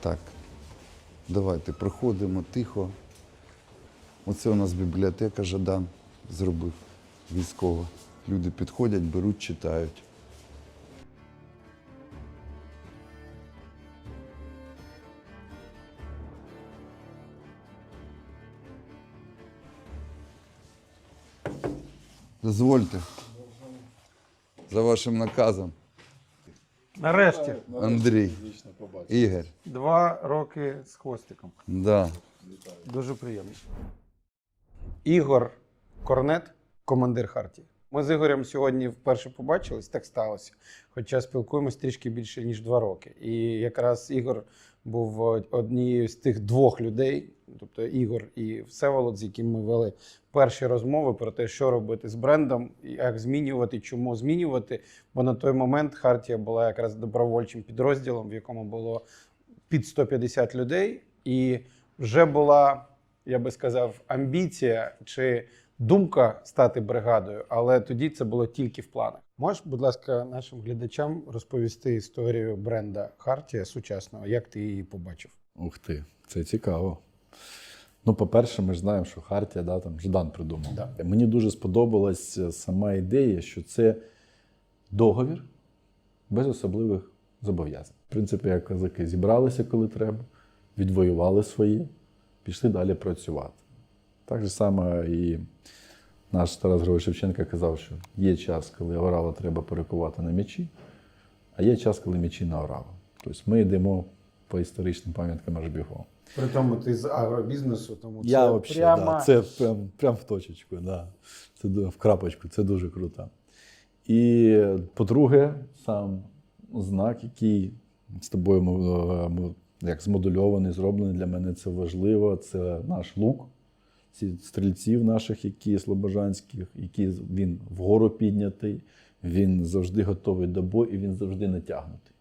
Так, давайте проходимо тихо. Оце у нас бібліотека Жадан зробив військова. Люди підходять, беруть, читають. Дозвольте. За вашим наказом, Нарешті, Андрій. Ігор. два роки з хвостиком. Да. Дуже приємно. Ігор Корнет, командир Хартії. Ми з Ігорем сьогодні вперше побачились, так сталося. Хоча спілкуємось трішки більше, ніж два роки. І якраз Ігор був однією з тих двох людей, тобто Ігор і Всеволод, з яким ми вели перші розмови про те, що робити з брендом, як змінювати, чому змінювати. Бо на той момент Хартія була якраз добровольчим підрозділом, в якому було під 150 людей, і вже була, я би сказав, амбіція чи думка стати бригадою, але тоді це було тільки в планах. Можеш, будь ласка, нашим глядачам розповісти історію бренда Хартія сучасного, як ти її побачив? Ух ти, це цікаво. Ну, по-перше, ми ж знаємо, що Хартія, да, там Ждан придумав. Да. Мені дуже сподобалась сама ідея, що це договір без особливих зобов'язань. В принципі, як козаки зібралися, коли треба, відвоювали своє, пішли далі працювати. Так же само і наш Тарас Григорович Шевченко казав, що є час, коли орава треба перекувати на м'ячі, а є час, коли м'ячі на ораву. Тобто ми йдемо по історичним пам'яткам аж бігом. При тому ти з агробізнесу, тому це Я взагалі, прямо да, це прям, прям в точечку, да. це в крапочку, це дуже круто. І по-друге, сам знак, який з тобою мо- як змодульований, зроблений для мене це важливо. Це наш лук, стрільців наших, які слобожанських, які він вгору піднятий, він завжди готовий до бою і він завжди натягнутий.